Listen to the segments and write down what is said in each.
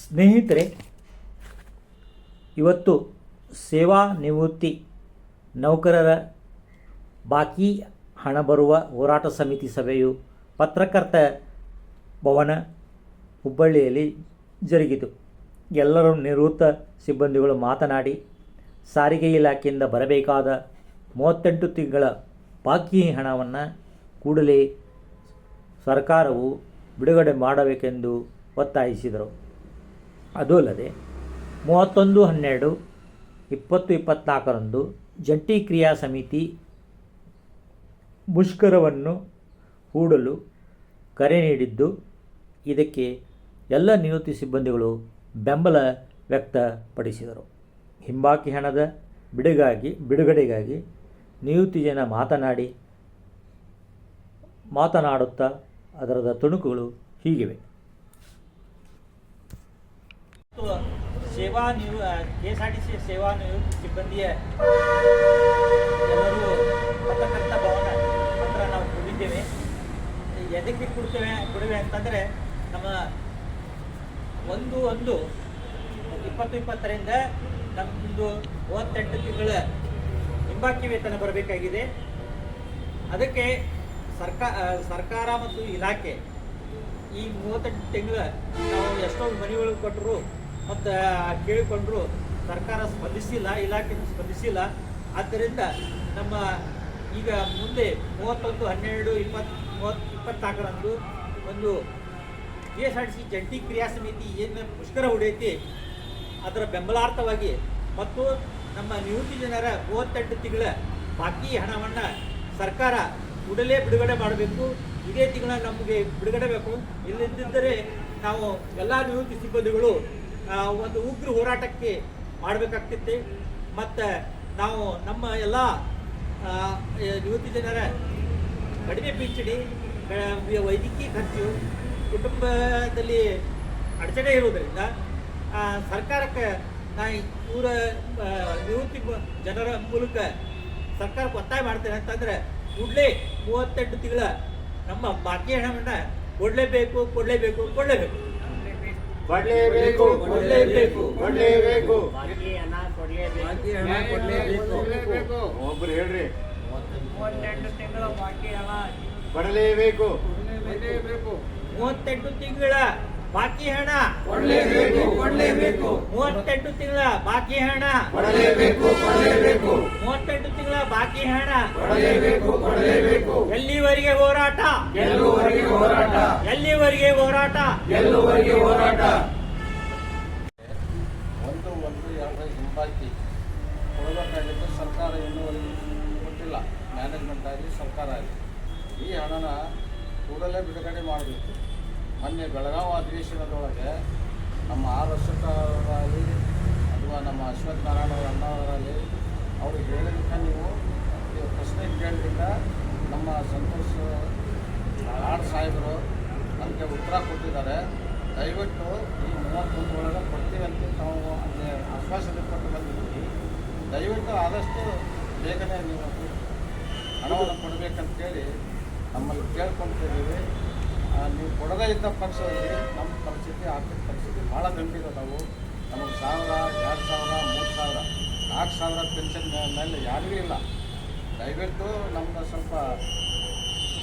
ಸ್ನೇಹಿತರೆ, ಇವತ್ತು ಸೇವಾ ನಿವೃತ್ತಿ ನೌಕರರ ಬಾಕಿ ಹಣ ಬರುವ ಹೋರಾಟ ಸಮಿತಿ ಸಭೆಯು ಪತ್ರಕರ್ತ ಭವನ ಹುಬ್ಬಳ್ಳಿಯಲ್ಲಿ ಜರುಗಿತು. ಎಲ್ಲರೂ ನಿವೃತ್ತ ಸಿಬ್ಬಂದಿಗಳು ಮಾತನಾಡಿ, ಸಾರಿಗೆ ಇಲಾಖೆಯಿಂದ ಬರಬೇಕಾದ ಮೂವತ್ತೆಂಟು ತಿಂಗಳ ಬಾಕಿ ಹಣವನ್ನು ಕೂಡಲೇ ಸರ್ಕಾರವು ಬಿಡುಗಡೆ ಮಾಡಬೇಕೆಂದು ಒತ್ತಾಯಿಸಿದರು. ಅದೂ ಅಲ್ಲದೆ ಮೂವತ್ತೊಂದು, ಹನ್ನೆರಡು, ಇಪ್ಪತ್ತು ಇಪ್ಪತ್ತ್ನಾಲ್ಕರಂದು ಜಂಟಿ ಕ್ರಿಯಾ ಸಮಿತಿ ಮುಷ್ಕರವನ್ನು ಹೂಡಲು ಕರೆ ನೀಡಿದ್ದು, ಇದಕ್ಕೆ ಎಲ್ಲ ನಿವೃತ್ತಿ ಸಿಬ್ಬಂದಿಗಳು ಬೆಂಬಲ ವ್ಯಕ್ತಪಡಿಸಿದರು. ಹಿಂಬಾಕಿ ಹಣದ ಬಿಡುಗಾಗಿ, ಬಿಡುಗಡೆಗಾಗಿ ನಿವೃತ್ತಿ ಜನ ಮಾತನಾಡಿ, ಮಾತನಾಡುತ್ತಾ ಅದರದ ತುಣುಕುಗಳು ಹೀಗಿವೆ. ಸೇವಾ ನಿವ್ K S R T C ಸೇವಾ ನಿವೃತ್ತಿ ಸಿಬ್ಬಂದಿಯ ಎಲ್ಲರೂ ಪತ್ರಕರ್ತ ಭವನ ಹತ್ರ ನಾವು ಕೊಡಿದ್ದೇವೆ ಎದಕ್ಕೆ ಕೊಡ್ತೇವೆ ಕೊಡುವೆ ಅಂತಂದರೆ ನಮ್ಮ ಒಂದು ಒಂದು, ಇಪ್ಪತ್ತು ಇಪ್ಪತ್ತರಿಂದ ನಮ್ಮದು ಮೂವತ್ತೆಂಟು ತಿಂಗಳ ಹಿಂಬಾಕಿ ವೇತನ ಬರಬೇಕಾಗಿದೆ. ಅದಕ್ಕೆ ಸರ್ಕಾ ಸರ್ಕಾರ ಮತ್ತು ಇಲಾಖೆ ಈ ಮೂವತ್ತೆಂಟು ತಿಂಗಳ ನಾವು ಎಷ್ಟೋ ಮನೆಗಳು ಕೊಟ್ಟರು ಮತ್ತು ಕೇಳಿಕೊಂಡ್ರು, ಸರ್ಕಾರ ಸ್ಪಂದಿಸಿಲ್ಲ, ಇಲಾಖೆ ಸ್ಪಂದಿಸಿಲ್ಲ. ಆದ್ದರಿಂದ ನಮ್ಮ ಈಗ ಮುಂದೆ ಮೂವತ್ತೊಂದು, ಹನ್ನೆರಡು ಇಪ್ಪತ್ತು ಮೂವತ್ತು ಇಪ್ಪತ್ನಾಲ್ಕರಂದು ಒಂದು ಕೆ ಎಸ್ ಆರ್ ಸಿ ಜಂಟಿ ಕ್ರಿಯಾ ಸಮಿತಿ ಏನು ಮುಷ್ಕರ ಹೊಡೆಯುತ್ತೆ, ಅದರ ಬೆಂಬಲಾರ್ಥವಾಗಿ ಮತ್ತು ನಮ್ಮ ನಿವೃತ್ತಿ ಜನರ ಮೂವತ್ತೆಂಟು ತಿಂಗಳ ಬಾಕಿ ಹಣವನ್ನು ಸರ್ಕಾರ ಕೂಡಲೇ ಬಿಡುಗಡೆ ಮಾಡಬೇಕು. ಇದೇ ತಿಂಗಳ ನಮಗೆ ಬಿಡುಗಡೆ ಬೇಕು. ಇಲ್ಲದಿದ್ದರೆ ನಾವು ಎಲ್ಲ ನಿವೃತ್ತಿ ಸಿಬ್ಬಂದಿಗಳು ಒಂದು ಉಗ್ರ ಹೋರಾಟಕ್ಕೆ ಮಾಡಬೇಕಾಗ್ತಿತ್ತು. ಮತ್ತು ನಾವು ನಮ್ಮ ಎಲ್ಲ ಯುವತಿ ಜನರ ಕಡಿಮೆ ಪಿಂಚಣಿ ವೈದ್ಯಕೀಯ ಖರ್ಚು, ಕುಟುಂಬದಲ್ಲಿ ಅಡಚಣೆ ಇರುವುದರಿಂದ ಸರ್ಕಾರಕ್ಕೆ ನಾ ಇವರ ನಿವೃತ್ತಿ ಜನರ ಮೂಲಕ ಸರ್ಕಾರಕ್ಕೆ ಒತ್ತಾಯ ಮಾಡ್ತೇನೆ ಅಂತಂದ್ರೆ, ಕೂಡಲೇ ಮೂವತ್ತೆಂಟು ತಿಂಗಳ ನಮ್ಮ ಬಾಕಿ ಹಣವನ್ನು ಕೊಡಲೇಬೇಕು ಕೊಡಲೇಬೇಕು ಕೊಡಲೇಬೇಕು. ಕೊಡ್ಲೇಬೇಕು ಕೊಡ್ಲೇಬೇಕು ಕೊಡ್ಲೇಬೇಕು. ಬಾಕಿ ಹಣ ಕೊಡ್ಲೇಬೇಕು. ಬಾಕಿ ಹಣ ಕೊಡ್ಲೇಬೇಕು ಒಬ್ರು ಹೇಳ್ರಿ. ಮೂವತ್ತೆಂಟು ತಿಂಗಳು ಬಾಕಿ ಹಣ ಕೊಡಲೇಬೇಕು. ಮೂವತ್ತೆಂಟು ತಿಂಗಳ ಬಾಕಿ ಹಣ. ಕೊಡಲೇಬೇಕು ಕೊಡಲೇಬೇಕು. ಮೂವತ್ತೆಂಟು ತಿಂಗಳ ಬಾಕಿ ಹಣ. ಕೊಡಲೇಬೇಕು ಕೊಡಲೇಬೇಕು. ಮೂವತ್ತೆಂಟು ತಿಂಗಳ ಬಾಕಿ ಹಣ. ಕೊಡಲೇಬೇಕು ಕೊಡಲೇಬೇಕು. ಎಲ್ಲಿವರೆಗೆ ಹೋರಾಟ? ಎಲ್ಲಿವರೆಗೆ ಹೋರಾಟ? ಎಲ್ಲಿವರೆಗೆ ಹೋರಾಟ? ಎಲ್ಲಿವರೆಗೆ ಹೋರಾಟ ಒಂದು ಒಂದು ಎರಡು ಹಿಂಬಾಕಿ ಕೊಡಬೇಕಾಗಿದ್ದು ಸರ್ಕಾರ ಇನ್ನೂವರೆಗೂ ಕೊಟ್ಟಿಲ್ಲ ಮ್ಯಾನೇಜ್ಮೆಂಟ್ ಆಗಲಿ ಸರ್ಕಾರ ಆಗಲಿ ಈ ಹಣನ ಕೂಡಲೇ ಬಿಡುಗಡೆ ಮಾಡಬೇಕು. ಮೊನ್ನೆ ಬೆಳಗಾವಿ ಅಧಿವೇಶನದೊಳಗೆ ನಮ್ಮ ಆರ್ ಅಶೋಕರಾಗಲಿ ಅಥವಾ ನಮ್ಮ ಅಶ್ವಥ್ ನಾರಾಯಣ ಅಣ್ಣವರಾಗಲಿ ಅವರು ಹೇಳಿದ್ದಕ್ಕೆ ನೀವು ನೀವು ಪ್ರಶ್ನೆ ಕೇಳಿದ್ರಿಂದ ನಮ್ಮ ಸಂತೋಷ್ ಆರ್ ಸಾಹೇಬರು ಅದಕ್ಕೆ ಉತ್ತರ ಕೊಟ್ಟಿದ್ದಾರೆ. ದಯವಿಟ್ಟು ಈ ಮೂವತ್ತೊಂದು ಒಳಗೆ ಕೊಡ್ತೀವಿ ಅಂತ ನಾವು ಅಲ್ಲಿ ಆಶ್ವಾಸನೆ ಕೊಟ್ಟು ಬಂದಿದ್ದೀವಿ. ದಯವಿಟ್ಟು ಆದಷ್ಟು ಬೇಗನೆ ನೀವು ಹಣವನ್ನು ಕೊಡಬೇಕಂತೇಳಿ ನಮ್ಮಲ್ಲಿ ಕೇಳ್ಕೊಳ್ತಿದ್ದೀವಿ ನೀವು ಕೊಡದೇ ಇದ್ದ ಪಕ್ಷದಲ್ಲಿ ನಮ್ಮ ಪರಿಸ್ಥಿತಿ, ಆರ್ಥಿಕ ಪರಿಸ್ಥಿತಿ ಭಾಳ ಗಂಭೀರ ನಾವು ನಮಗೆ ಸಾವಿರ, ಎರಡು ಸಾವಿರ, ಮೂರು ಸಾವಿರ ನಾಲ್ಕು ಸಾವಿರ ಪೆನ್ಷನ್ ಮೇಲೆ ಯಾರಿಗೂ ಇಲ್ಲ. ದಯವಿಟ್ಟು ನಮ್ಮ ಸ್ವಲ್ಪ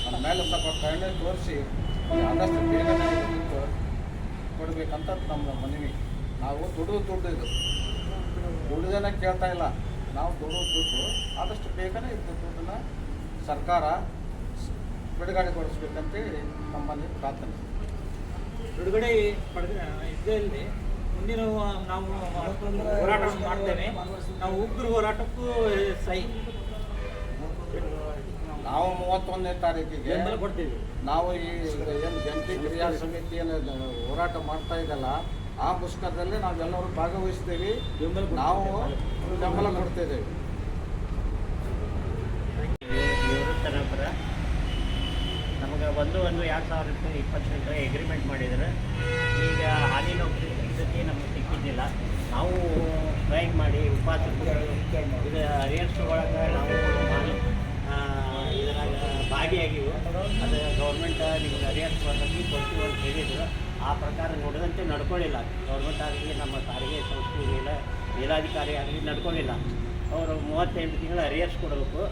ನಮ್ಮ ಮೇಲೆ ಸ್ವಲ್ಪ ಕರುಣೆ ತೋರಿಸಿ ಆದಷ್ಟು ಬೇಗ ಕೊಡಬೇಕಂತ ನಮ್ಮ ಮನವಿ. ನಾವು ದುಡಿದು ದುಡ್ಡು ಇದು. ಕೇಳ್ತಾ ಇಲ್ಲ. ನಾವು ದುಡ್ಡು ದುಡ್ಡು ಆದಷ್ಟು ಬೇಗನೆ ಇದು ದುಡ್ಡನ್ನ ಸರ್ಕಾರ ಬಿಡುಗಡೆಗೊಳಿಸ್ಬೇಕಂತೇಳಿ ನಮ್ಮಲ್ಲಿ ಪ್ರಾರ್ಥನೆ. ಬಿಡುಗಡೆ ಪಡೆದ ಇದರಲ್ಲಿ ಮುಂದಿನ ನಾವು ಹೋರಾಟ ಮಾಡ್ತೇವೆ. ನಾವು ಉಗ್ರ ಹೋರಾಟಕ್ಕೂ ಸೈ ನಾವು ಮೂವತ್ತೊಂದನೇ ತಾರೀಕಿಗೆ ಕೊಡ್ತೀವಿ. ನಾವು ಈ ಏನು ಜಂಟಿ ಕ್ರಿಯಾ ಏನು ಹೋರಾಟ ಮಾಡ್ತಾ ಇದ್ದಲ್ಲ ಆ ಪುಸ್ತಕದಲ್ಲಿ ನಾವೆಲ್ಲರೂ ಭಾಗವಹಿಸ್ತೀವಿ. ನಾವು ಬೆಂಬಲ ಕೊಡ್ತಿದ್ದೇವೆ ನಮಗೆ ಒಂದು ಒಂದು ಎರಡು ಸಾವಿರ ರೂಪಾಯಿ, ಇಪ್ಪತ್ತು ಎಗ್ರಿಮೆಂಟ್ ಮಾಡಿದರೆ. ಈಗ ಹಾಲಿನ ಸಿದ್ಧತೆ ನಮಗೆ ಸಿಕ್ಕಿದ್ದಿಲ್ಲ. ನಾವು ಸ್ಟ್ರೈಕ್ ಮಾಡಿ ಉಪವಾಸ ಇದು ರೇಟ್ಸ್ ಒಳಗೆ ನಾವು ಇದ್ರಾಗ ಭಾಗಿಯಾಗಿವು. ಅದು ಗೌರ್ಮೆಂಟ್ ನಿಮ್ಗೆ ರೇಟ್ಸ್ ಬರ್ತೈತಿ ಕೊಡ್ತೀವಿ ಅಂತ ಹೇಳಿದ್ರು. ಆ ಪ್ರಕಾರ ನೋಡಿದಂತೆ ನಡ್ಕೊಳ್ಳಿಲ್ಲ ಗೌರ್ಮೆಂಟ್ ಆಗಲಿ, ನಮ್ಮ ಸಾರಿಗೆ ಸಂಸ್ಥೆ ಮೇಲೆ ಮೇಲಾಧಿಕಾರಿ ಆಗಲಿ ನಡ್ಕೊಳ್ಳಿಲ್ಲ ಅವರು ಮೂವತ್ತೆಂಟು ತಿಂಗಳ ಅರಿಯರ್ಸ್ ಕೊಡಬೇಕು.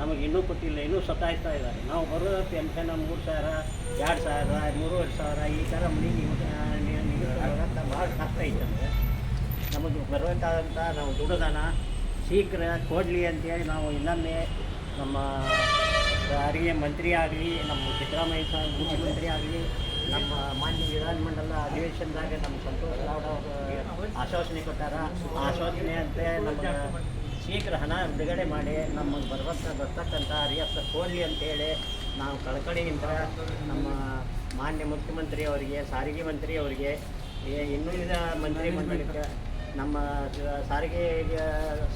ನಮಗೆ ಇನ್ನೂ ಕೊಟ್ಟಿಲ್ಲ ಇನ್ನೂ ಸತಾಯಿಸ್ತಾ ಇದ್ದಾರೆ. ನಾವು ಬರೋ ಪೆನ್ಷನ್ ಮೂರು ಸಾವಿರ, ಎರಡು ಸಾವಿರ ಮೂರುವರೆ ಸಾವಿರ, ಈ ಥರ ಮನೆಗೆ ಭಾಳ ಕಷ್ಟ ಐತೆ ನಮಗೆ ಬರಬೇಕಾದಂಥ ನಾವು ದುಡಿದಾನ ಶೀಘ್ರ ಕೊಡಲಿ ಅಂತೇಳಿ ನಾವು ಇನ್ನೊಮ್ಮೆ ನಮ್ಮ ಸಾರಿಗೆ ಮಂತ್ರಿ ಆಗಲಿ, ನಮ್ಮ ಸಿದ್ದರಾಮಯ್ಯ ಸಹ ಮುಖ್ಯಮಂತ್ರಿ ಆಗಲಿ, ನಮ್ಮ ಮಾನ್ಯ ವಿಧಾನಮಂಡಲ ಅಧಿವೇಶನದಾಗ ನಮ್ಮ ಸಂತೋಷ್ ಲಾಡ್ ಅವರು ಆಶ್ವಾಸನೆ ಕೊಟ್ಟಾರ. ಆಶ್ವಾಸನೆ ಅಂತೆ ನಮಗೆ ಶೀಘ್ರ ಹಣ ಬಿಡುಗಡೆ ಮಾಡಿ ನಮಗೆ ಭರವಸೆ ಬರ್ತಕ್ಕಂಥ ರಿಯಾಸ ಕೋಲಿ ಅಂತೇಳಿ ನಾವು ಕಳಕಳಿಯಿಂದ ನಮ್ಮ ಮಾನ್ಯ ಮುಖ್ಯಮಂತ್ರಿ ಅವರಿಗೆ ಸಾರಿಗೆ ಮಂತ್ರಿ ಅವರಿಗೆ ಇನ್ನುಳಿದ ಮಂತ್ರಿ ಮಂಡಳಿಗೆ ನಮ್ಮ ಸಾರಿಗೆ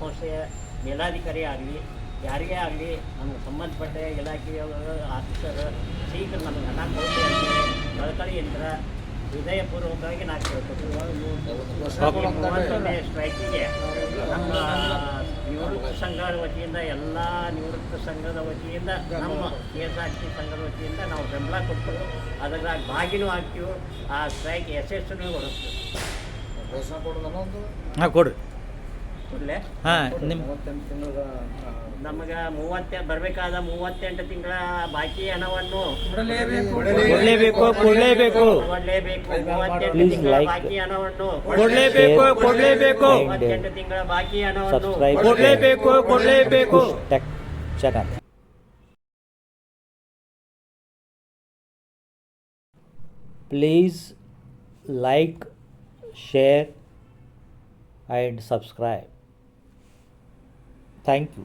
ಸಂಸ್ಥೆಯ ಮೇಲಾಧಿಕಾರಿ ಆಗಲಿ ಯಾರಿಗೇ ಆಗಲಿ ನಮಗೆ ಸಂಬಂಧಪಟ್ಟ ಇಲಾಖೆಯ ಆಫೀಸರ್ ಶೀಘ್ರ ನಮಗೆ ಹಣ ಕೊಡಲಿ ಅಂತ ಕಳಕಳಿಯಿಂದ ಹೃದಯಪೂರ್ವಕವಾಗಿ ನಾನು ಕೇಳ್ಕೊತೀನಿ ಸ್ಟ್ರೈಕಿಗೆ ನಮ್ಮ ನಿವೃತ್ತ ಸಂಘದ ವತಿಯಿಂದ ಎಲ್ಲ ನಿವೃತ್ತ ಸಂಘದ ವತಿಯಿಂದ ನಮ್ಮ ಕೆ ಎಸ್ ಆರ್ ಟಿ ಸಂಘದ ವತಿಯಿಂದ ನಾವು ಬೆಂಬಲ ಕೊಟ್ಟು ಅದ್ರಾಗ ಬಾಗಿನೂ ಹಾಕ್ತೀವಿ ಆ ಸ್ಟ್ರೈಕ್ ಯಶಸ್ಸನ್ನು ಒಂದು ಹಾಂ ಕೊಡ್ರಿ ಕೂಡಲೇ ಹಾಂ ನಿಮ್ಮ ಮೂವತ್ತೆಂಟು ತಿಂಗಳ ನಮಗೆ ಮೂವತ್ತೆ ಬರಬೇಕಾದ ಮೂವತ್ತೆಂಟು ತಿಂಗಳ ಬಾಕಿ ಹಣವನ್ನು ಕೊಡಲೇಬೇಕು. ಕೊಡಲೇಬೇಕು ಕೊಡಲೇಬೇಕು. ಮೂವತ್ತೆಂಟು ತಿಂಗಳ ಬಾಕಿ ಹಣವನ್ನು ಕೊಡಲೇಬೇಕು ಕೊಡಲೇಬೇಕು. ಮೂವತ್ತೆಂಟು ತಿಂಗಳ ಬಾಕಿ ಹಣವನ್ನು ಕೊಡಲೇಬೇಕು. ಕೊಡಲೇಬೇಕು. ಚಕ Tech channel. Please like, share, thank you